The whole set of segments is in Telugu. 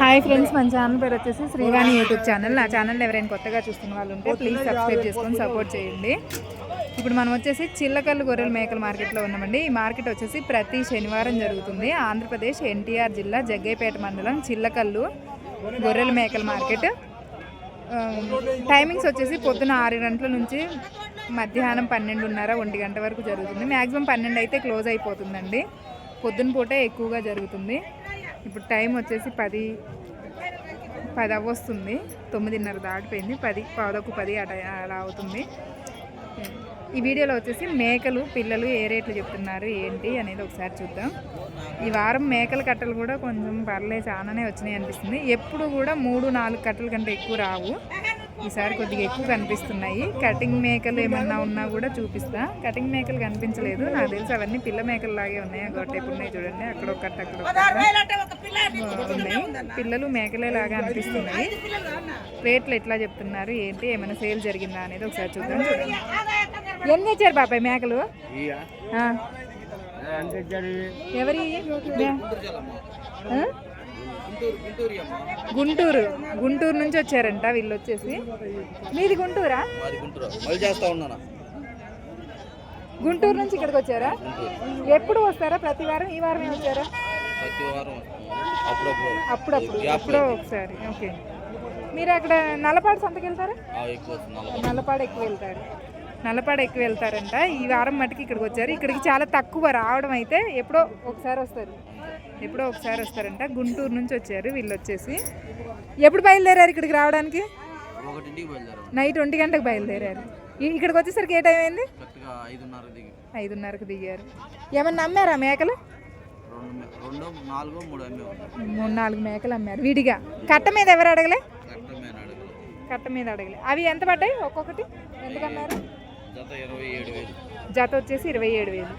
హాయ్ ఫ్రెండ్స్ మన ఛానల్ పేరు వచ్చేసి శ్రీవాణి యూట్యూబ్ ఛానల్. నా ఛానల్ ఎవరైనా కొత్తగా చూస్తున్న వాళ్ళు ఉంటే ప్లీజ్ సబ్స్క్రైబ్ చేసుకొని సపోర్ట్ చేయండి. ఇప్పుడు మనం వచ్చేసి చిల్లకల్లు గొర్రెల మేకల మార్కెట్లో ఉన్నామండి. ఈ మార్కెట్ వచ్చేసి ప్రతి శనివారం జరుగుతుంది. ఆంధ్రప్రదేశ్ ఎన్టీఆర్ జిల్లా జగ్గైపేట మండలం చిల్లకల్లు గొర్రెల మేకల మార్కెట్. టైమింగ్స్ వచ్చేసి పొద్దున ఆరు గంటల నుంచి మధ్యాహ్నం పన్నెండున్నర ఒంటి గంట వరకు జరుగుతుంది. మ్యాక్సిమం పన్నెండు అయితే క్లోజ్ అయిపోతుందండి. పొద్దున పూటే ఎక్కువగా జరుగుతుంది. ఇప్పుడు టైం వచ్చేసి పది పది అవ్వొస్తుంది. తొమ్మిదిన్నర దాటిపోయింది. పది పదకు పది అట అలా అవుతుంది. ఈ వీడియోలో వచ్చేసి మేకలు పిల్లలు ఏ రేట్లు చెప్తున్నారు ఏంటి అనేది ఒకసారి చూద్దాం. ఈ వారం మేకల కట్టలు కూడా కొంచెం పర్లేదు చాలానే వచ్చినాయి అనిపిస్తుంది. ఎప్పుడు కూడా మూడు నాలుగు కట్టల కంటే ఎక్కువ రావు. ఈసారి కొద్దిగా ఎక్కువ కనిపిస్తున్నాయి. కటింగ్ మేకలు ఏమన్నా ఉన్నా కూడా చూపిస్తా. కటింగ్ మేకలు కనిపించలేదు. నాకు తెలిసి అవన్నీ పిల్ల మేకలు లాగే ఉన్నాయి అక్కడ ఎప్పుడు ఉన్నాయి చూడండి. అక్కడ ఒక కట్ట అక్కడ ఒక ఉన్నాయి పిల్లలు మేకలే లాగా అనిపిస్తున్నాయి. రేట్లు ఎట్లా చెప్తున్నారు? ఏంటి? ఏమైనా సేల్ జరిగిందా అనేది ఒకసారి చూద్దాం. చూడండి. ఎన్ని తెచ్చారు బాబాయ్ మేకలు? ఆ. ఎవరి? గుంటూరు గుంటూరు నుంచి వచ్చారంట వీళ్ళు వచ్చేసి. మీది గుంటూరా? గుంటూరు. నుంచి ఇక్కడికి వచ్చారా? ఎప్పుడు వస్తారా? ప్రతి వారం? ఈ వారమే వచ్చారా వారం అప్పుడప్పుడు. ఎప్పుడో ఒకసారి. ఓకే. మీరు అక్కడ నల్లపాడు సంతకి వెళ్తారా నల్లపాడు ఎక్కువ వెళ్తారు. నల్లపాడు ఎక్కువ వెళ్తారంట. ఈ వారం మటుకు ఇక్కడికి వచ్చారు. ఇక్కడికి చాలా తక్కువ రావడం అయితే ఎప్పుడో ఒకసారి వస్తారు. ఎప్పుడో ఒకసారి వస్తారంట. గుంటూరు నుంచి వచ్చారు వీళ్ళు వచ్చేసి. ఎప్పుడు బయలుదేరారు ఇక్కడికి రావడానికి? నైట్ ఒంటి గంటకు బయలుదేరారు. ఇక్కడికి వచ్చేసరికి ఏ టైం అయింది? ఐదున్నరకు దిగారు. ఏమన్నా అమ్మారా మేకలు? మూడు నాలుగు మేకలు అమ్మారు. విడిగా. కట్ట మీద ఎవరు అడగలే? కట్ట మీద అడగలే. అవి ఎంత పడ్డాయి ఒక్కొక్కటి? ఎందుకు అమ్మారు జత వచ్చేసి ఇరవై ఏడు వేలు.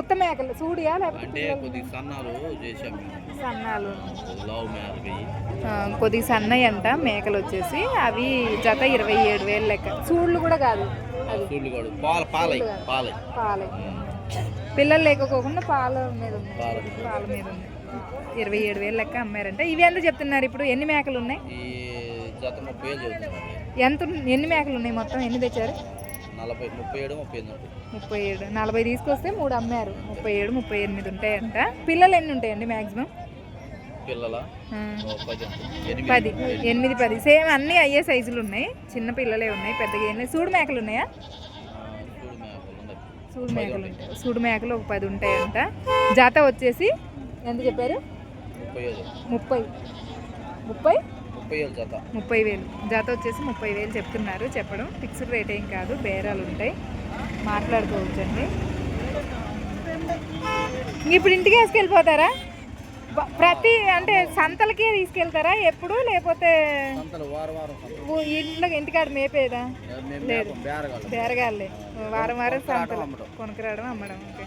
ఉత్త మేకలు సూడియా లేకపోతే సన్నాలు సన్నాలు. సన్నయ్య అంట మేకలు వచ్చేసి. అవి జత ఇరవై ఏడు వేలు లెక్క. సూళ్ళు కూడా కాదు పాల పిల్లలు లేకపోకుండా పాల మీద ఉంది. పాల. మీద ఉంది. ఇరవై ఏడు వేలు లెక్క అమ్మారంట. ఇవి ఎంత చెప్తున్నారు ఇప్పుడు? ఎన్ని మేకలు ఉన్నాయి? ఎంత ఎన్ని మేకలు ఉన్నాయి మొత్తం? ఎన్ని తెచ్చారు? నలభై ముప్పై ఏడు ముప్పై ఎనిమిది ముప్పై ఏడు. నలభై తీసుకొస్తే మూడు అమ్మారు. ముప్పై ఏడు ముప్పై ఎనిమిది ఉంటాయంట. పిల్లలు ఎన్ని ఉంటాయండి మ్యాక్సిమం పిల్లల? పది ఎనిమిది. పది. సేమ్ అన్నీ అయ్యే సైజులు ఉన్నాయి. చిన్న పిల్లలే ఉన్నాయి పెద్దగా ఏం సూడు మేకలు ఉన్నాయా? సూడు మేకలు ఉంటాయి. సూడు మేకలు ఒక పది ఉంటాయంట. జాత వచ్చేసి ఎంత చెప్పారు? ముప్పై. ముప్పై? ముప్పై వేలు జత. ముప్పై వేలు. జాత వచ్చేసి ముప్పై వేలు చెప్తున్నారు. చెప్పడం ఫిక్స్డ్ రేట్ ఏం కాదు బేరాలు ఉంటాయి. మాట్లాడుకోవచ్చండి ఇంక ఇప్పుడు ఇంటికి వేసుకెళ్ళిపోతారా? ప్రతి అంటే సంతలకి తీసుకెళ్తారా? ఎప్పుడు లేకపోతే ఇంట్లో ఇంటికాడ మేపేదా? లేదు. బేరగాళ్ళు. వారం వారం సంతలు. అమ్మడం. కొనుకరావడం అమ్మడం. ఓకే.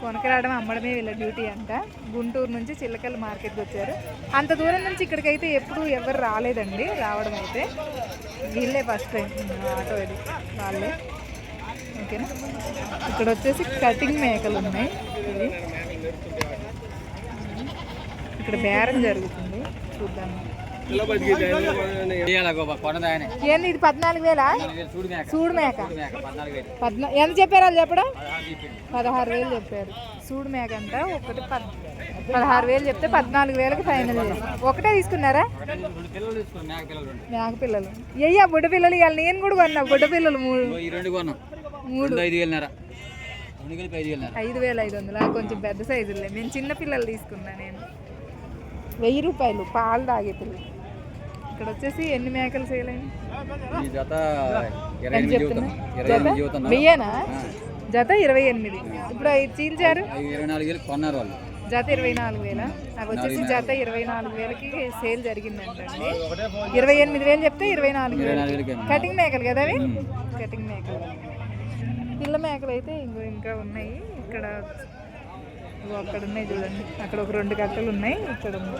కొనకరావడం అమ్మడమే వీళ్ళ డ్యూటీ అంట. గుంటూరు నుంచి చిల్లకల్లు మార్కెట్కి వచ్చారు. అంత దూరం నుంచి ఇక్కడికైతే ఎప్పుడు ఎవరు రాలేదండి రావడం అయితే. వీళ్ళే ఫస్ట్ టైం ఆటో ఇది. వాళ్ళే. ఓకేనా? ఇక్కడ వచ్చేసి కటింగ్ మేకలు ఉన్నాయి. ఇవి. ఇక్కడ బేరం జరుగుతుంది. చూద్దాం. ఏంది ఇది పద్నాలుగు వేలా? సూడు మేక పద్నా ఎంత చెప్పారు వాళ్ళు చెప్పడం? పదహారు వేలు చెప్పారు. సూడు మేక అంట ఒకటి పద్ పదహారు వేలు చెప్తే పద్నాలుగు వేలకు ఫైనల్ ఒకటే తీసుకున్నారా? మేక పిల్లలు అయ్యా బుడ్డ పిల్లలు ఇవాళ నేను కూడా కొన్నా బుడ్డ పిల్లలు మూడు. మూడు. ఐదు వేలున్నర. ఐదు వేల ఐదు వందలు? కొంచెం పెద్ద సైజులే. మేము చిన్న పిల్లలు తీసుకున్నా నేను. వెయ్యి రూపాయలు పాలు తాగే పిల్లలు. ఇక్కడ వచ్చేసి ఎన్ని మేకలు సేల్ అయినాయి ఈ జత ఇరవై ఎనిమిది ఇప్పుడు అవి చీల్చారు? కొన్నారు వాళ్ళు. జత ఇరవై నాలుగు వేల? అవి వచ్చేసి జత ఇరవై నాలుగు వేలకి సేల్ జరిగిందంటండి. ఇరవై ఎనిమిది వేలు చెప్తే ఇరవై నాలుగు వేలు? కటింగ్ మేకలు కదా అవి? కటింగ్ మేకలు. పిల్ల మేకలు అయితే ఇంకో ఇంకా ఉన్నాయి. ఇక్కడ అక్కడ ఉన్నాయి చూడండి. అక్కడ ఒక రెండు గంటలు ఉన్నాయి. ఇక్కడ ఉంది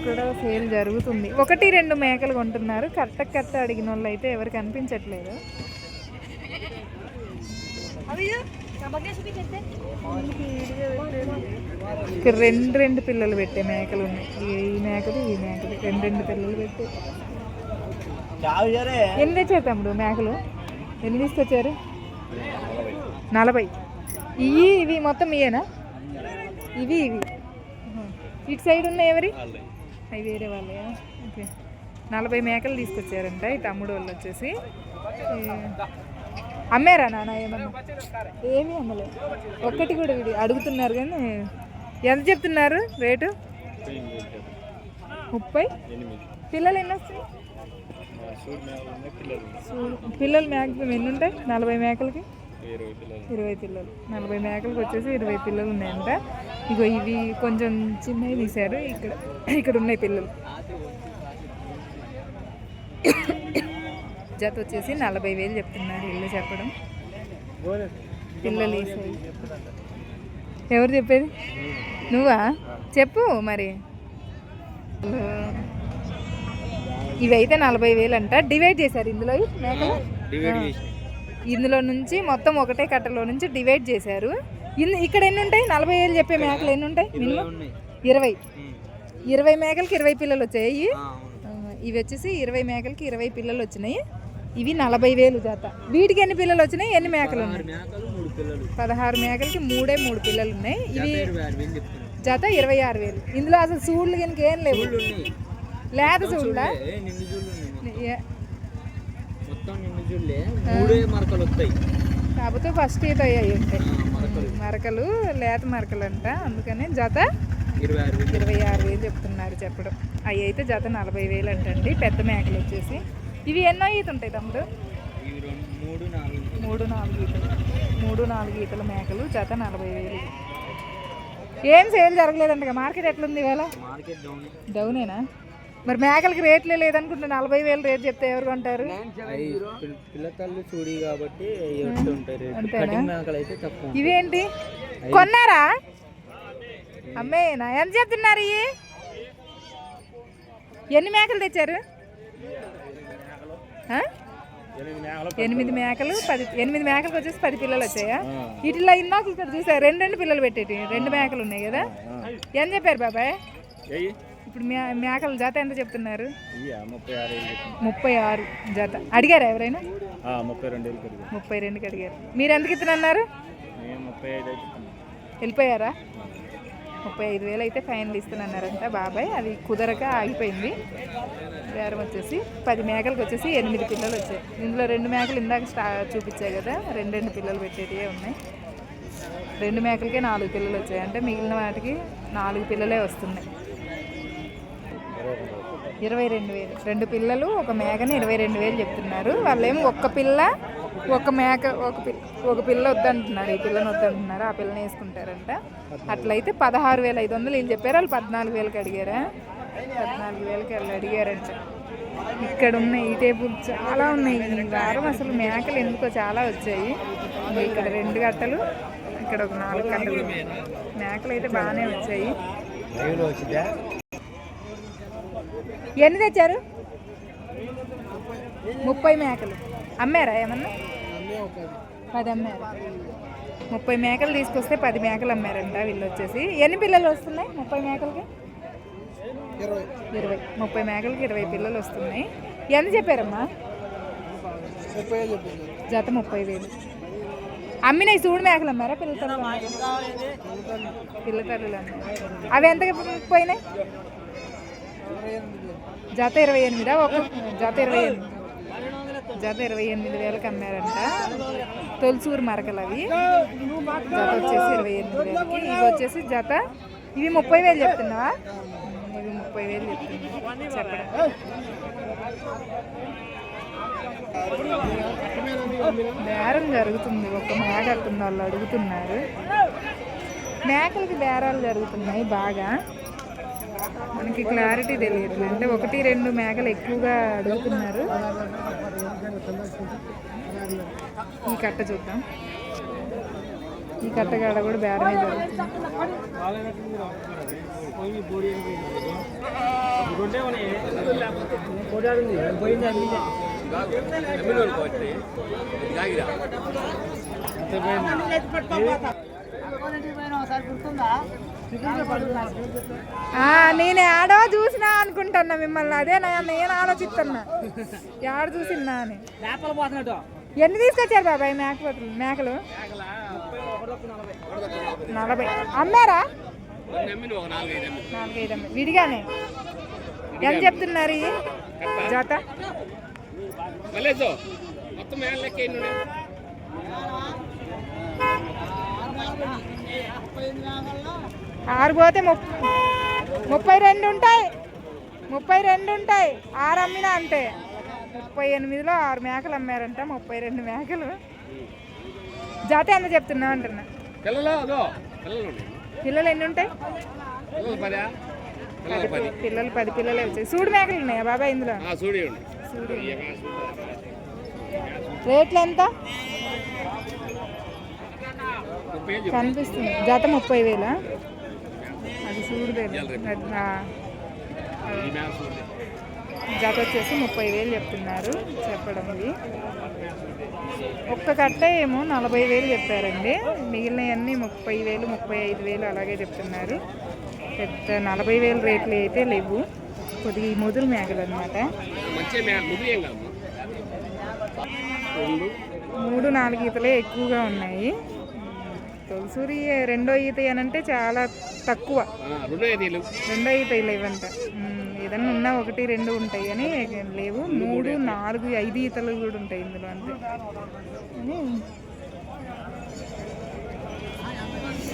ఇక్కడ సేల్ జరుగుతుంది. ఒకటి రెండు మేకలు కొంటున్నారు. కట్ట కట్ట అడిగిన వాళ్ళు అయితే ఎవరు కనిపించట్లేదు. ఇక్కడ రెండు రెండు పిల్లలు పెట్టే మేకలు ఉన్నాయి. ఈ- మేకలు ఈ మేకలు. రెండు రెండు పిల్లలు పెట్టే. ఎన్ని తెచ్చారు తమ్ముడు మేకలు? ఎన్ని తీసుకొచ్చారు? నలభై. ఇవి ఇవి మొత్తం ఇయేనా ఇవి ఇవి. ఇటు సైడ్ ఉన్నాయి ఎవరి? అవి వేరే వాళ్ళే ఓకే. నలభై మేకలు తీసుకొచ్చారంట ఈ తమ్ముడు వాళ్ళు వచ్చేసి. అమ్మారా నాన్న ఏమన్నా? ఏమీ అమ్మలేదు ఒక్కటి కూడా విడి అడుగుతున్నారు కానీ ఎంత చెప్తున్నారు రేటు? ముప్పై? పిల్లలు ఎన్ని వస్తాయి? పిల్లలు మ్యాక్సిమం ఎన్ని ఉంటాయి? నలభై మేకలకి? ఇరవై పిల్లలు. నలభై మేకలకు వచ్చేసి ఇరవై పిల్లలు ఉన్నాయంట. ఇగో ఇవి కొంచెం చిన్నవి తీశారు. ఇక్కడ ఇక్కడ ఉన్నాయి పిల్లలు. జత వచ్చేసి నలభై వేలు చెప్తున్నారు ఇల్లు చెప్పడం. పిల్లలు. ఎవరు చెప్పేది? నువ్వా? చెప్పు మరి. ఇవైతే నలభై వేలు అంట డివైడ్ చేశారు ఇందులో మేకలు? ఇందులో నుంచి మొత్తం ఒకటే కట్టలో నుంచి డివైడ్ చేశారు. ఇక్కడ ఎన్ని ఉంటాయి నలభై వేలు చెప్పే మేకలు ఎన్ని ఉంటాయి మినిమం? ఇరవై. ఇరవై మేకలకి ఇరవై పిల్లలు వచ్చాయి. ఇవి వచ్చేసి ఇరవై మేకలకి ఇరవై పిల్లలు వచ్చినాయి. ఇవి నలభై వేలు జాత. వీటికి ఎన్ని పిల్లలు వచ్చినాయి? ఎన్ని మేకలు ఉన్నాయి? పదహారు మేకలకి మూడే మూడు పిల్లలు ఉన్నాయి. ఇవి జత ఇరవై ఆరు వేలు. ఇందులో అసలు సూళ్ళు కనుక ఏం లేవు. లేత నిన్ను చూడలే? కాకపోతే ఫస్ట్ ఈత అయ్యాయి ఉంటాయి మరకలు. లేత మరకలు అంట అందుకని జత ఇరవై ఆరు వేలు. చెప్తున్నారు చెప్పడం. అవి అయితే జత నలభై వేలు అంటండి పెద్ద మేకలు వచ్చేసి. ఇవి ఎన్నో ఈత ఉంటాయి తమ్ముడు మూడు నాలుగు. మూడు నాలుగు ఈతలు. మూడు నాలుగు ఈతల మేకలు జత నలభై వేలు. ఏం సేల్ జరగలేదంట మార్కెట్ ఎట్లుంది ఇవాళ? డౌనేనా? మరి మేకలకి రేట్లే లేదనుకుంటే నలభై వేలు రేట్ చెప్తే ఎవరు కొంటారు? చూడి కాబట్టి తక్కువ ఇవేంటి? కొన్నారా? అమ్మేనా ఎంత చెప్తున్నారు ఇవి ఎన్ని మేకలు తెచ్చారు? ఎనిమిది మేకలు పది ఎనిమిది మేకలకు వచ్చేసి పది పిల్లలు వచ్చాయా? వీటిలో ఇందాక ఇక్కడ చూసా రెండు రెండు పిల్లలు పెట్టేటి రెండు మేకలు ఉన్నాయి కదా? ఏం చెప్పారు బాబాయ్? ఇప్పుడు మే మేకల జాత ఎంత చెప్తున్నారు? ముప్పై ఆరు జాత. అడిగారా ఎవరైనా? ముప్పై రెండు ముప్పై రెండుకి అడిగారు. మీరు ఐదు అయితే వెళ్ళిపోయారా? ముప్పై ఐదు వేలు అయితే ఫైనల్ ఇస్తున్నారంట బాబాయ్. అది కుదరక ఆగిపోయింది. బేరం వచ్చేసి పది మేకలకు వచ్చేసి ఎనిమిది పిల్లలు వచ్చాయి. ఇందులో రెండు మేకలు ఇందాక స్టా చూపించాయి కదా రెండు రెండు పిల్లలు పెట్టేటివే ఉన్నాయి. రెండు మేకలకే నాలుగు పిల్లలు వచ్చాయి అంటే మిగిలిన వాటికి నాలుగు పిల్లలే వస్తున్నాయి. ఇరవై రెండు వేలు. రెండు పిల్లలు ఒక మేకని ఇరవై రెండు వేలు చెప్తున్నారు. వాళ్ళేమో ఒక్క పిల్ల ఒక మేక ఒక పిల్ల ఒక పిల్ల వద్దంటున్నారు. ఈ పిల్లని వద్దంటున్నారు. ఆ పిల్లని వేసుకుంటారంట. అట్లయితే పదహారు వేల ఐదు వందలు వీళ్ళు చెప్పారు. వాళ్ళు పద్నాలుగు వేలకి అడిగారా? పద్నాలుగు వేలకి వాళ్ళు అడిగారంట. ఇక్కడ ఉన్నాయి ఈ టేబుల్ చాలా ఉన్నాయి. ఈ వారం అసలు మేకలు ఎందుకో చాలా వచ్చాయి. ఇక్కడ రెండు గట్టలు ఇక్కడ ఒక నాలుగు గంటలు మేకలు అయితే బాగానే వచ్చాయి. ఎన్ని తెచ్చారు? ముప్పై మేకలు. అమ్మారా ఏమన్నా? పది అమ్మారు? ముప్పై మేకలు తీసుకొస్తే పది మేకలు అమ్మారంట వీళ్ళు వచ్చేసి ఎన్ని పిల్లలు వస్తున్నాయి ముప్పై మేకలకి? ఇరవై. ముప్పై మేకలకి ఇరవై పిల్లలు వస్తున్నాయి. ఎంత చెప్పారమ్మా? జత ముప్పై వేలు. అమ్మినాయి సూడు మేకలు అమ్మారా? పిల్ల తల్లులు పిల్ల తల్లులు అమ్మారు? అవి ఎంత పోయినాయి? జత ఇరవై ఎనిమిదా? ఒక జత ఇరవై ఎనిమిది. జత ఇరవై ఎనిమిది వేలకు అమ్మారంట. తొలసూరు మరకలు అవి. జత వచ్చేసి ఇరవై ఎనిమిది వేలకి. ఇవి వచ్చేసి జత ఇవి ముప్పై వేలు చెప్తున్నావా? ఇవి ముప్పై వేలు చెప్తున్నా చెప్పడం. బేరం జరుగుతుంది. ఒక మేక అక్కడ వాళ్ళు అడుగుతున్నారు. మేకలకి బేరాలు జరుగుతున్నాయి బాగా. మనకి క్లారిటీ తెలియదు. అంటే ఒకటి రెండు మేకలు ఎక్కువగా అడుగుతున్నారు. ఈ కట్ట చూద్దాం. ఈ కట్ట కాడ కూడా బేరమే జరుగుతుంది? నేను ఆడో చూసినా అనుకుంటున్నా మిమ్మల్ని. అదే నా- నేను ఆలోచిస్తున్నా. ఆడ చూసినా అని. ఎన్ని తీసుకొచ్చారు బాబాయ్ మేకపోతులు మేకలు? నలభై. అమ్మారా? నాలుగైదు అమ్మాయి. విడిగానే. ఎంత చెప్తున్నారు? జత? మొత్తం ఆరు పోతే ముప్పై రెండు ఉంటాయి. ముప్పై రెండు ఉంటాయి. ఆరు అమ్మినా అంతే. ముప్పై ఎనిమిదిలో ఆరు మేకలు అమ్మారంట. ముప్పై రెండు మేకలు. జత ఎంత చెప్తున్నావు అంటున్నా. పిల్లలు ఎన్ని ఉంటాయి? పిల్లలు పదా పిల్లలు వచ్చాయి సూడు మేకలు ఉన్నాయా బాబాయ్ ఇందులో. రేట్లు ఎంత? కనిపిస్తుంది. జత ముప్పై వేల? అది చూడు. జత వచ్చేసి ముప్పై వేలు చెప్తున్నారు చెప్పడం ఇది. ఒక్క కట్ట ఏమో నలభై వేలు చెప్పారండి. మిగిలినవన్నీ ముప్పై వేలు ముప్పై ఐదు వేలు అలాగే చెప్తున్నారు. పెద్ద నలభై వేలు రేట్లు అయితే లేవు. కొద్దిగా ఈ ముదురు మేకలు అనమాట మూడు నాలుగు ఈతలే ఎక్కువగా ఉన్నాయి. తొలసూరి రెండో ఈత అనంటే చాలా తక్కువ. రెండో ఐదు రెండో ఈత లేవంట. ఉమ్, ఏదన్నా ఉన్నా ఒకటి రెండు ఉంటాయి కానీ లేవు. మూడు నాలుగు ఐదు ఈతలు కూడా ఉంటాయి ఇందులో అంతే.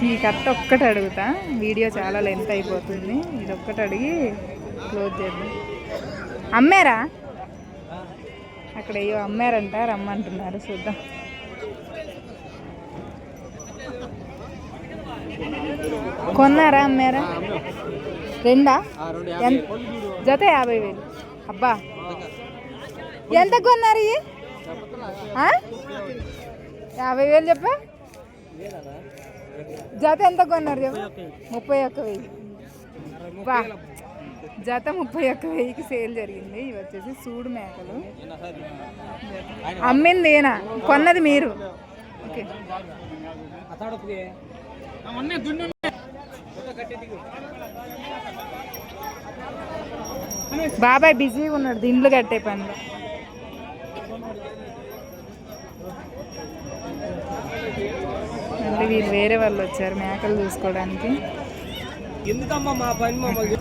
ఈ కట్ట ఒక్కటి అడుగుతా. వీడియో చాలా లెంత్ అయిపోతుంది. ఇది ఒక్కటి అడిగి క్లోజ్ చేద్దాం. అమ్మారా? అక్కడ అయ్యో అమ్మారంట రమ్మంటున్నారు. చూద్దాం. కొన్నారా అమ్మారా? రెండా? ఎంత? జత యాభై వేలు. అబ్బా. ఎంత కొన్నారు ఇవి? యాభై వేలు చెప్పా. జత ఎంత కొన్నారు చెప్పు. ముప్పై ఒక్క వెయ్యి బా జత ముప్పై ఒక్క వెయ్యికి సేల్ జరిగింది. ఇవి వచ్చేసి సూడు మేకలు. అమ్మింది ఈయన. కొన్నది మీరు. ఓకే. బాబాయ్ బిజీగా ఉన్నాడు దిండ్లు కట్టే పనిలో. మళ్ళీ వీళ్ళు వేరే వాళ్ళు వచ్చారు మేకలు చూసుకోవడానికి. ఎందుకమ్మా మా పని మమ్మల్ని?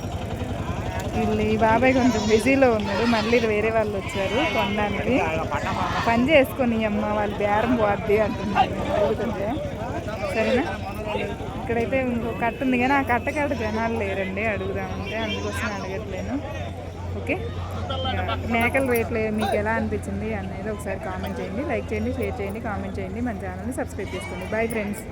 వీళ్ళు ఈ బాబాయ్ కొంచెం బిజీలో ఉన్నాడు మళ్ళీ వేరే వాళ్ళు వచ్చారు కొనడానికి. పని చేసుకొని అమ్మ వాళ్ళు బేరం పోద్ది అంటున్నారు సరేనా? ఇక్కడైతే ఇంకో కట్ట ఉంది కానీ ఆ కట్ట కాడ జనాలు లేరండి అడుగుదామంటే అందుకోసం అడగట్లేను. ఓకే? మేకల రేట్లు మీకు ఎలా అనిపించింది అనేది ఒకసారి కామెంట్ చేయండి లైక్ చేయండి షేర్ చేయండి కామెంట్ చేయండి మన ఛానల్ని సబ్స్క్రైబ్ చేసుకోండి. Bye friends.